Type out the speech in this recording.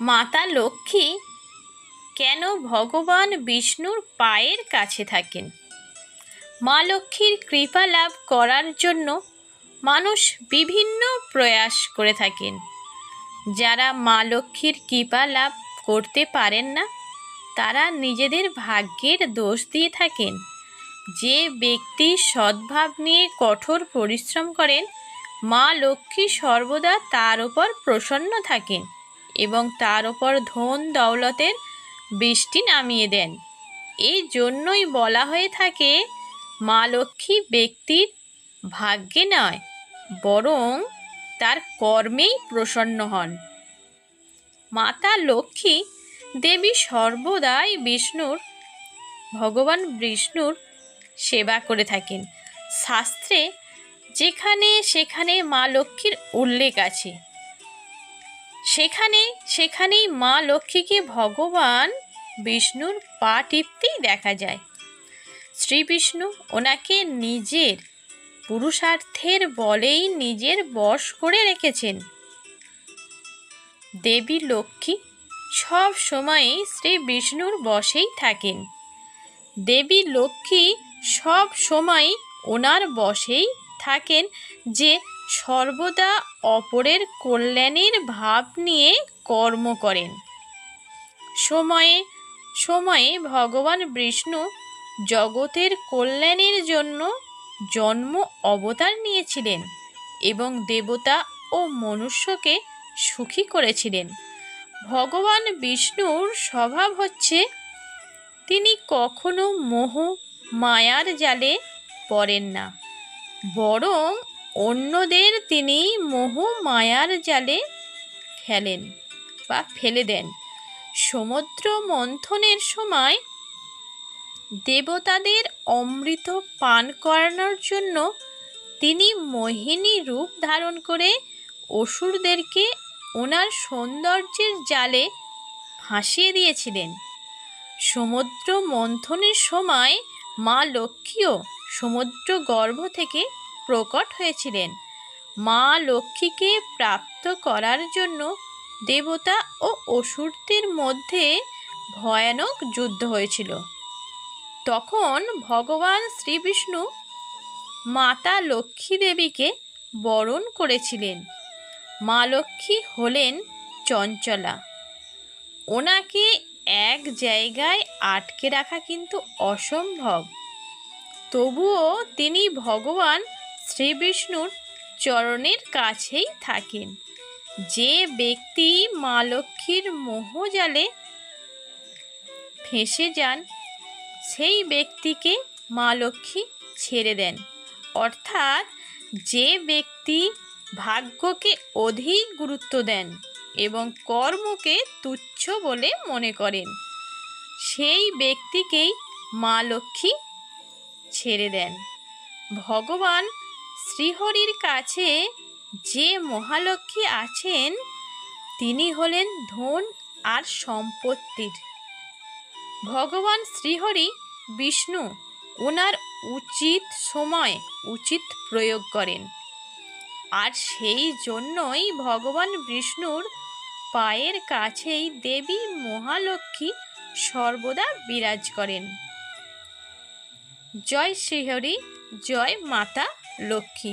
মাতা লক্ষ্মী কেন ভগবান বিষ্ণুর পায়ের কাছে থাকেন? মা লক্ষ্মীর কৃপা লাভ করার জন্য মানুষ বিভিন্ন প্রয়াস করে থাকেন। যারা মা লক্ষ্মীর কৃপা লাভ করতে পারেন না, তারা নিজেদের ভাগ্যের দোষ দিয়ে থাকেন। যে ব্যক্তি সদ্ভাব নিয়ে কঠোর পরিশ্রম করেন, মা লক্ষ্মী সর্বদা তার উপর প্রসন্ন থাকেন। এবং তার ওপর ধন দৌলতের বৃষ্টি নামিয়ে দেন। এই জন্যই বলা হয়ে থাকে, মা লক্ষ্মী ব্যক্তির ভাগ্যে নয়, বরং তার কর্মেই প্রসন্ন হন। মাতা লক্ষ্মী দেবী সর্বদাই বিষ্ণুর, ভগবান বিষ্ণুর সেবা করে থাকেন। শাস্ত্রে যেখানে সেখানে মা লক্ষ্মীর উল্লেখ আছে। সেখানে, সেখানেই মা লক্ষ্মীকে ভগবান বিষ্ণুর পা টিপতেই দেখা যায়। শ্রী বিষ্ণু ওনাকে নিজের পুরুষার্থের বলেই নিজের বশ করে রেখেছেন। দেবী লক্ষ্মী সব সময়ই শ্রী বিষ্ণুর বশেই থাকেন। দেবী লক্ষ্মী সব সময় ওনার বশেই থাকেন যে সর্বদা অপরের কল্যাণের ভাব নিয়ে কর্ম করেন। সময়ে সময়ে ভগবান বিষ্ণু জগতের কল্যাণের জন্য জন্ম অবতার নিয়েছিলেন এবং দেবতা ও মনুষ্যকে সুখী করেছিলেন। ভগবান বিষ্ণুর স্বভাব হচ্ছে, তিনি কখনো মোহ, মায়ার জালে পড়েন না, বরং অন্যদের তিনি মোহ মায়ার জালে ফেলেন বা ফেলে দেন। সমুদ্র মন্থনের সময় দেবতাদের অমৃত পান করানোর জন্য তিনি মোহিনী রূপ ধারণ করে অসুরদেরকে ওনার সৌন্দর্যের জালে ফাঁসিয়ে দিয়েছিলেন। সমুদ্র মন্থনের সময় মা লক্ষ্মীও সমুদ্র গর্ভ থেকে প্রকট হয়েছিলেন। মা লক্ষ্মীকে প্রাপ্ত করার জন্য দেবতা ও অসুরদের মধ্যে ভয়ানক যুদ্ধ হয়েছিল। তখন ভগবান শ্রীবিষ্ণু মাতা লক্ষ্মী দেবীকে বরণ করেছিলেন। মা লক্ষ্মী হলেন চঞ্চলা। ওনাকে এক জায়গায় আটকে রাখা কিন্তু অসম্ভব। তবুও তিনি ভগবান শ্রীবিষ্ণুর চরণের কাছেই থাকেন। যে ব্যক্তি মা লক্ষ্মীর মোহজালে ফেঁসে যান, সেই ব্যক্তিকে মা লক্ষ্মী ছেড়ে দেন। অর্থাৎ যে ব্যক্তি ভাগ্যকে অধিক গুরুত্ব দেন এবং কর্মকে তুচ্ছ বলে মনে করেন, সেই ব্যক্তিকেই মা লক্ষ্মী ছেড়ে দেন। ভগবান শ্রীহরির কাছে যে মহালক্ষ্মী আছেন, তিনি হলেন ধন আর সম্পত্তির। ভগবান শ্রীহরি বিষ্ণু ওনার উচিত সময়, উচিত প্রয়োগ করেন। আর সেই জন্যই ভগবান বিষ্ণুর পায়ের কাছেই দেবী মহালক্ষ্মী সর্বদা বিরাজ করেন। জয় শ্রীহরি, জয় মাতা লক্ষ্মী